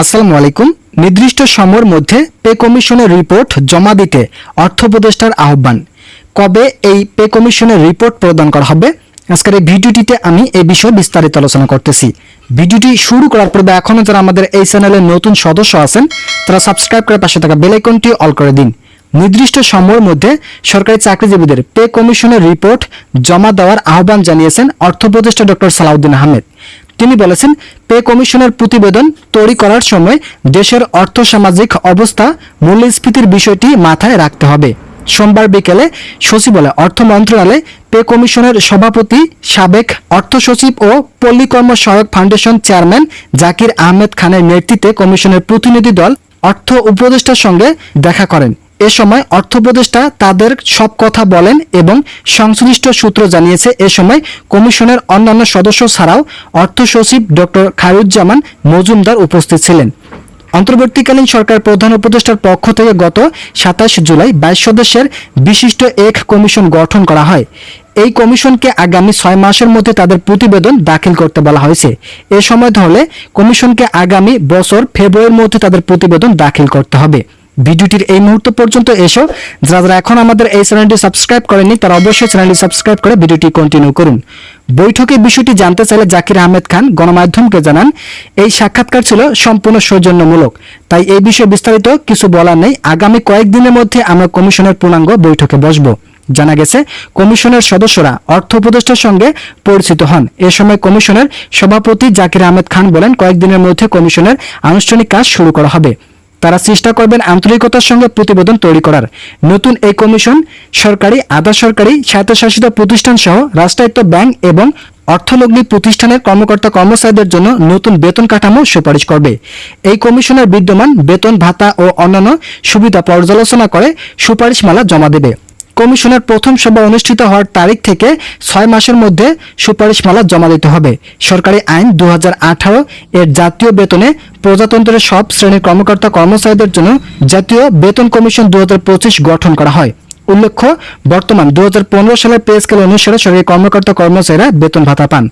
আসসালামু আলাইকুম। নির্দিষ্ট সময়ের মধ্যে পে কমিশনের রিপোর্ট জমা দিতে অর্থ উপদেষ্টার আহ্বান। কবে এই পে কমিশনের রিপোর্ট প্রদান করা হবে? আজকের এই ভিডিওটিতে আমি এই বিষয়ে বিস্তারিত আলোচনা করতেছি। ভিডিওটি শুরু করার পূর্বে এখনও যারা আমাদের এই চ্যানেলের নতুন সদস্য আছেন, তারা সাবস্ক্রাইব করে পাশে থাকা বেলাইকনটি অল করে দিন। নির্দিষ্ট সময়ের মধ্যে সরকারি চাকরিজীবীদের পে কমিশনের রিপোর্ট জমা দেওয়ার আহ্বান জানিয়েছেন অর্থ উপদেষ্টা ডক্টর সালাউদ্দিন আহমেদ। তিনি বলেছেন, পে কমিশনের প্রতিবেদন তৈরি করার সময় দেশের অর্থ সামাজিক অবস্থা, মূল্যস্ফীতির বিষয়টি মাথায় রাখতে হবে। সোমবার বিকেলে সচিবালয় অর্থ মন্ত্রণালয়ে পে কমিশনের সভাপতি, সাবেক অর্থ সচিব ও পল্লী কর্ম সহায়ক ফাউন্ডেশন চেয়ারম্যান জাকির আহমেদ খানের নেতৃত্বে কমিশনের প্রতিনিধি দল অর্থ উপদেষ্টার সঙ্গে দেখা করেন। এ সময় অর্থ উপদেষ্টা তাদের সব কথা বলেন এবং সংশ্লিষ্ট সূত্র জানিয়েছে, এ সময় কমিশনের অন্যান্য সদস্য ছাড়াও অর্থ সচিব ডক্টর খায়রুজ্জামান মজুমদার উপস্থিত ছিলেন। অন্তর্বর্তীকালীন সরকার প্রধান উপদেষ্টার পক্ষ থেকে গত সাতাশ জুলাই বাইশ সদস্যের বিশিষ্ট এক কমিশন গঠন করা হয়। এই কমিশনকে আগামী ছয় মাসের মধ্যে তাদের প্রতিবেদন দাখিল করতে বলা হয়েছে। এ সময় ধরলে কমিশনকে আগামী বছর ফেব্রুয়ারির মধ্যে তাদের প্রতিবেদন দাখিল করতে হবে। ভিডিওটির এই মুহূর্ত পর্যন্ত এসো। যারা যারা এখন আমাদের এই চ্যানেলটি সাবস্ক্রাইব করেনি তারা অবশ্যই চ্যানেলটি সাবস্ক্রাইব করে ভিডিওটি কন্টিনিউ করুন। বৈঠকে বিষয়টি জানতে চাইলে জাকির আহমেদ খান গণমাধ্যমকে জানান, এই সাক্ষাৎকার ছিল সম্পূর্ণ সৌজন্যমূলক। তাই এই বিষয়ে বিস্তারিত কিছু বলার নেই। আগামী কয়েকদিনের মধ্যে আমরা কমিশনের পূর্ণাঙ্গ বৈঠকে বসবো। জানা গেছে, কমিশনের সদস্যরা অর্থ উপদেষ্টার সঙ্গে পরিচিত হন। এ সময় কমিশনের সভাপতি জাকির আহমেদ খান বলেন, কয়েকদিনের মধ্যে কমিশনের আনুষ্ঠানিক কাজ শুরু করা হবে। তারা চেষ্টা করবেন আন্তরিকতার সঙ্গে প্রতিবেদন তৈরি করার। নতুন এই কমিশন সরকারি, আধা সরকারি, স্বায়ত্তশাসিত প্রতিষ্ঠান সহ রাষ্ট্রায়ত্ত ব্যাংক এবং অর্থলগ্নি প্রতিষ্ঠানের কর্মকর্তা কর্মচারীদের জন্য নতুন বেতন কাঠামো সুপারিশ করবে। এই কমিশনের বিদ্যমান বেতন ভাতা ও অন্যান্য সুবিধা পর্যালোচনা করে সুপারিশমালা জমা দেবে। কমিশনের প্রথম সভা অনুষ্ঠিত হওয়ার তারিখ থেকে ছয় মাসের মধ্যে সুপারিশমালা জমা দিতে হবে। সরকারি আইন দু হাজার আঠারো এর জাতীয় বেতনে প্রজাতন্ত্রের সব শ্রেণির কর্মকর্তা কর্মচারীদের জন্য জাতীয় বেতন কমিশন দু হাজার পঁচিশ গঠন করা হয়। উল্লেখ্য, বর্তমান দু সালের পে স্কেল অনুসারে সরকারি কর্মকর্তা কর্মচারীরা বেতন ভাতা পান।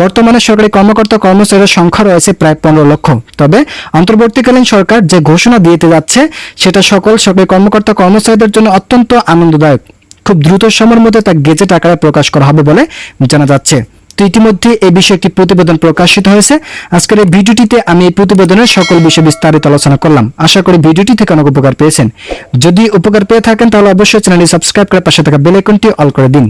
বর্তমানে সরকারি কর্মকর্তা কর্মচারীর সংখ্যা রয়েছে প্রায় পনেরো লক্ষ। তবে অন্তর্বর্তীকালীন সরকার যে ঘোষণা দিতে যাচ্ছে, সেটা সকল সরকারি কর্মকর্তা কর্মচারীদের জন্য অত্যন্ত আনন্দদায়ক। খুব দ্রুত সময়ের মধ্যে তা গেজেট আকারে প্রকাশ করা হবে বলে জানা যাচ্ছে। তো ইতিমধ্যে এই বিষয়ে একটি প্রতিবেদন প্রকাশিত হয়েছে। আজকের এই ভিডিওটিতে আমি এই প্রতিবেদনের সকল বিষয় বিস্তারিত আলোচনা করলাম। আশা করি ভিডিওটি থেকে অনেক উপকার পেয়েছেন। যদি উপকার পেয়ে থাকেন, তাহলে অবশ্যই চ্যানেলটি সাবস্ক্রাইব করে পাশে থাকা বেল আইকনটি অল করে দিন।